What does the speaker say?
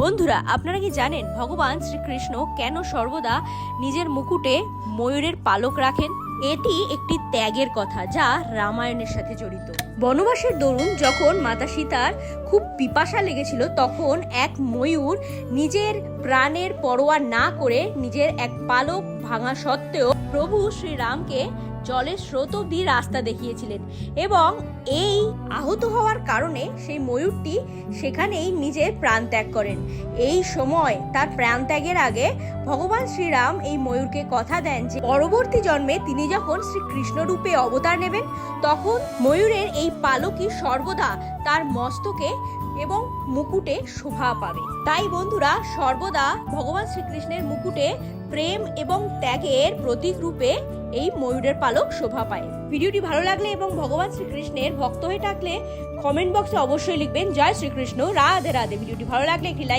বন্ধুরা, আপনারা কি জানেন ভগবান শ্রীকৃষ্ণ কেন সর্বদা নিজের মুকুটে ময়ূরের পালক রাখেন? এটি একটি ত্যাগের কথা যা রামায়ণের সাথে জড়িত। বনবাসের দরুন যখন মাতা সীতার খুব পিপাসা লেগেছিল, তখন এক ময়ূর নিজের প্রাণের পরোয়া না করে নিজের এক পালক ভাঙা সত্ত্বেও প্রভু শ্রীরামকে জলের স্রোত অব্দি রাস্তা দেখিয়েছিলেন এবং এই আহত হওয়ার কারণে সেই ময়ূরটি সেখানেই নিজের প্রাণ ত্যাগ করেন। এই সময় তার প্রাণ ত্যাগের আগে ভগবান শ্রীরাম এই ময়ূরকে কথা দেন যে, পরবর্তী জন্মে তিনি যখন শ্রীকৃষ্ণ রূপে অবতার নেবেন, তখন ময়ূরের এই পালকই সর্বদা তার মস্তকে এবং মুকুটে শোভা পাবে। তাই বন্ধুরা, সর্বদা ভগবান শ্রীকৃষ্ণের মুকুটে প্রেম এবং ত্যাগের প্রতীক রূপে এই ময়ূরের পালক শোভা পায়। ভিডিওটি ভালো লাগলে এবং ভগবান শ্রীকৃষ্ণের ভক্ত হয়ে থাকলে কমেন্ট বক্সে অবশ্যই লিখবেন, জয় শ্রীকৃষ্ণ, রাধে রাধে। ভিডিওটি ভালো লাগলে একটি লাইক